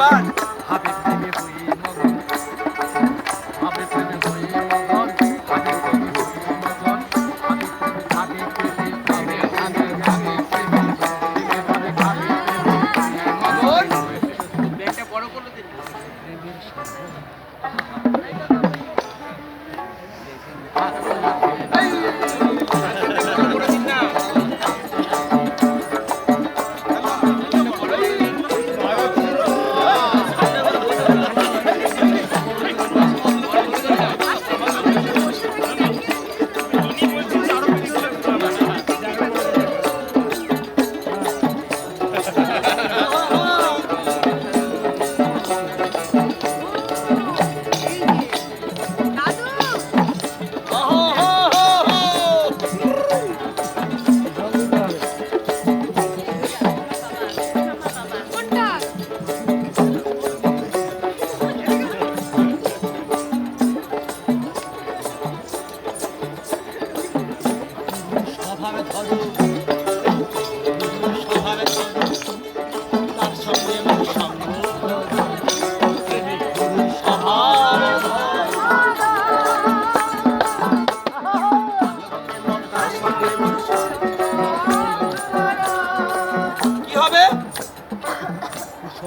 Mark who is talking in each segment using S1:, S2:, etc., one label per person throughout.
S1: এবার
S2: ভাবে প্রেমে হয়ে মগন। ভাবে প্রেমে হয়ে মগন ভাবে প্রেমে হয়ে মগন। ভাবে প্রেমে ভাবে প্রেমে ভাবে ভাবে ভাবে প্রেমে প্রেমে ভাবে ভাবে প্রেমে মগন। ব্যাগটা বড় করে দিন
S3: স্বভাবে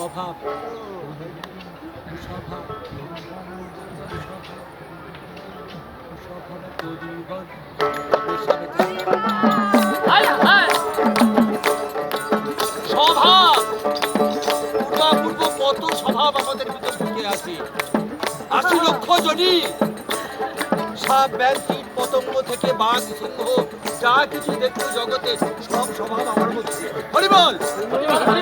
S3: স্বভাব। স্বভাব। স্বভাবে পরিবর্তন স্বভাব পূর্বাপূর্ব কত স্বভাব আমাদের ভিতর ঢুকে আছে আশি লক্ষ জনই সাপ ব্যাগ কীট পতঙ্গ থেকে বাঘ সিংহ যা কিছু দেখছ জগতে সব স্বভাব আমার মধ্যে। হরিবল! তাই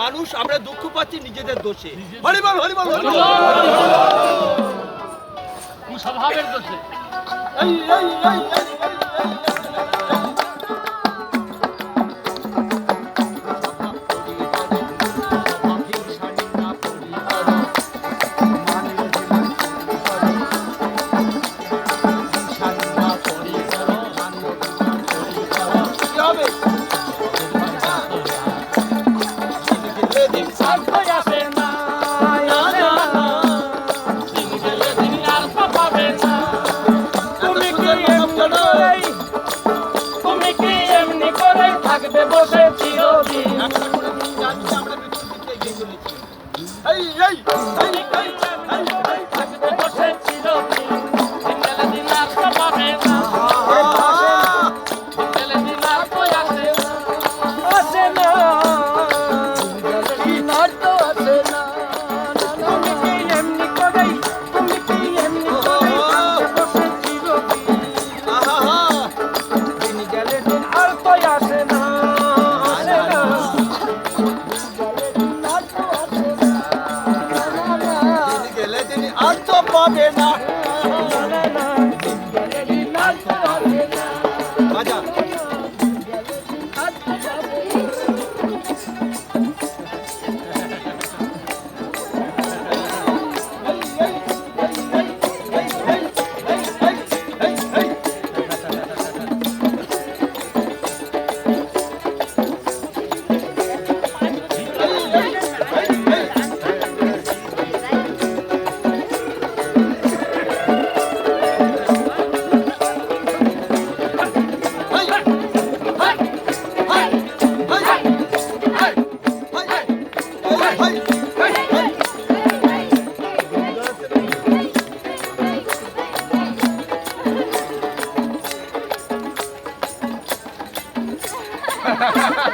S1: মানুষ আমরা দুঃখ পাচ্ছি নিজেদের দোষে হরিবল হরিবল
S2: কুস্বভাবের দোষে
S1: এই এই এই
S2: চিরদিন
S1: আমরা এই এই এই এই
S2: পাবে না না,
S3: না, না,